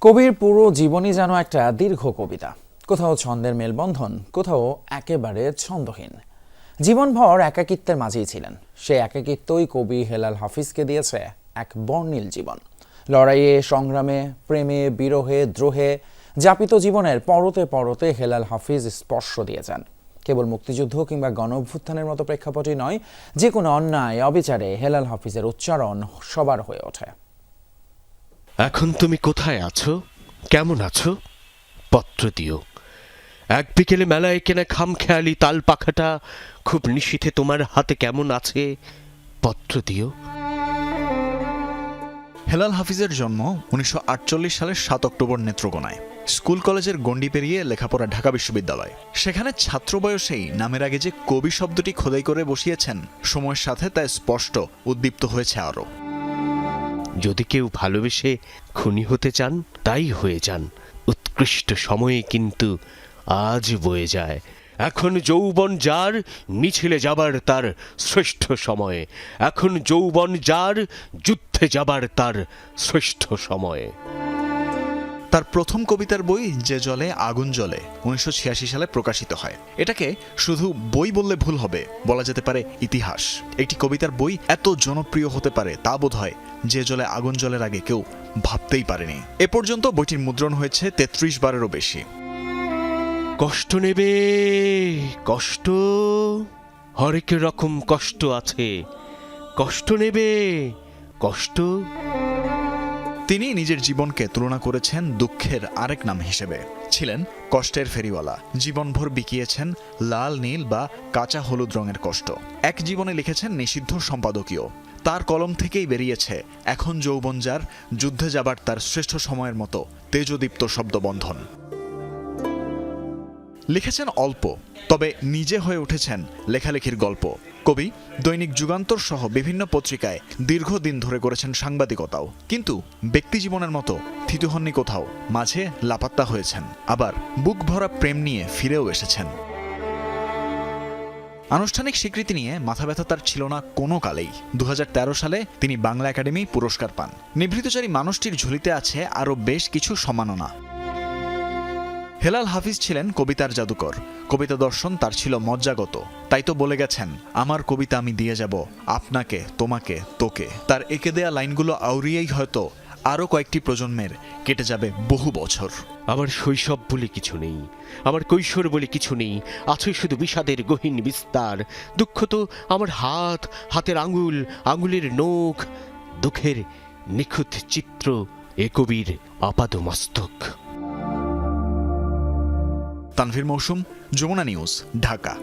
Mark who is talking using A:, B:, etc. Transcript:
A: কবির পুরো জীবনই যেন একটা দীর্ঘ কবিতা। কোথাও ছন্দের মেলবন্ধন, কোথাও একেবারে ছন্দহীন। জীবনভর একাকিত্বের মাঝেই ছিলেন। সে একাকিত্বই কবি হেলাল হাফিজকে দিয়েছে এক বর্ণিল জীবন। লড়াইয়ে, সংগ্রামে, প্রেমে, বিরহে, দ্রোহে, যাপিত জীবনের পরতে পরতে হেলাল হাফিজ স্পর্শ দিয়েছেন। কেবল মুক্তিযুদ্ধ কিংবা গণ অভ্যুত্থানের মতো প্রেক্ষাপটই নয়, যে কোনো অন্যায়, অবিচারে হেলাল হাফিজের উচ্চারণ সবার হয়ে ওঠে।
B: এখন তুমি কোথায় আছো? কেমন আছো? পত্র দিও। এক বিকেলে মেলায় কেনা খামখেয়ালি তাল পাখাটা খুব নিশীথে তোমার হাতে কেমন আছে? পত্র দিও।
C: হেলাল হাফিজের জন্ম উনিশশো আটচল্লিশ সালের সাত অক্টোবর নেত্রকোনায়। স্কুল কলেজের গণ্ডি পেরিয়ে লেখাপড়া ঢাকা বিশ্ববিদ্যালয়। সেখানে ছাত্র বয়সেই নামের আগে যে কবি শব্দটি খোদাই করে বসিয়েছেন, সময়ের সাথে তা স্পষ্ট, উদ্দীপ্ত হয়েছে আরও।
B: যদি কেউ ভালোবেসে খুনি হতে চান, তাই হয়ে যান। উৎকৃষ্ট সময়ে কিন্তু আজ বয়ে যায়। এখন যৌবন যার, মিছিলে যাবার তার শ্রেষ্ঠ সময়ে। এখন যৌবন যার, যুদ্ধে যাবার তার শ্রেষ্ঠ সময়।
C: তার প্রথম কবিতার বই যে জলে আগুন জলে উনিশশো ছিয়াশি সালে প্রকাশিত হয়। এটাকে শুধু বই বললে ভুল হবে, বলা যেতে পারে ইতিহাস। একটি কবিতার বই এত জনপ্রিয় হতে পারে তা বোধ হয় যে জলে আগুন জলের আগে কেউ ভাবতেই পারেনি। এ পর্যন্ত বইটির মুদ্রণ হয়েছে তেত্রিশ বারেরও বেশি।
B: কষ্ট নেবে, কষ্ট, হরেক রকম কষ্ট আছে। কষ্ট নেবে, কষ্ট
C: তিনি নিজের জীবনকে তুলনা করেছেন দুঃখের আরেক নাম হিসেবে। ছিলেন কষ্টের ফেরিওয়ালা। জীবনভর বিকিয়েছেন লাল, নীল বা কাঁচা হলুদ রঙের কষ্ট। এক জীবনে লিখেছেন নিষিদ্ধ সম্পাদকীয়। তার কলম থেকেই বেরিয়েছে, এখন যৌবন যার, যুদ্ধে যাবার তার শ্রেষ্ঠ সময়ের মতো তেজদীপ্ত শব্দবন্ধন। লিখেছেন অল্প, তবে নিজে হয়ে উঠেছেন লেখালেখির গল্প। কবি দৈনিক যুগান্তর সহ বিভিন্ন পত্রিকায় দীর্ঘদিন ধরে করেছেন সাংবাদিকতাও। কিন্তু ব্যক্তিজীবনের মতো থিতু হননি কোথাও, মাঝে লাপাত্তা হয়েছেন। আবার বুক ভরা প্রেম নিয়ে ফিরেও এসেছেন। আনুষ্ঠানিক স্বীকৃতি নিয়ে মাথা ব্যথা তার ছিল না কোনো কালেই। দু হাজার তেরো সালে তিনি বাংলা একাডেমি পুরস্কার পান। নিভৃতচারী মানুষটির ঝুলিতে আছে আরও বেশ কিছু সম্মাননা। হেলাল হাফিজ ছিলেন কবিতার জাদুকর। কবিতা দর্শন তার ছিল মজ্জাগত। তাই তো বলে গেছেন, আমার কবিতা আমি দিয়ে যাব, আপনাকে, তোমাকে, তোকে। তার এঁকে দেয়া লাইনগুলো আউরিয়েই হয়তো আরও কয়েকটি প্রজন্মের কেটে যাবে বহু বছর।
B: আমার শৈশব বলে কিছু নেই, আমার কৈশোর বলে কিছু নেই, আছে শুধু বিষাদের গহীন বিস্তার। দুঃখ তো আমার হাত, হাতের আঙুল, আঙুলের নখ, দুঃখের নিখুঁত চিত্র এ কবির আপাদ মস্তক
C: তানভীর মৌসুম যমুনা নিউজ ঢাকা।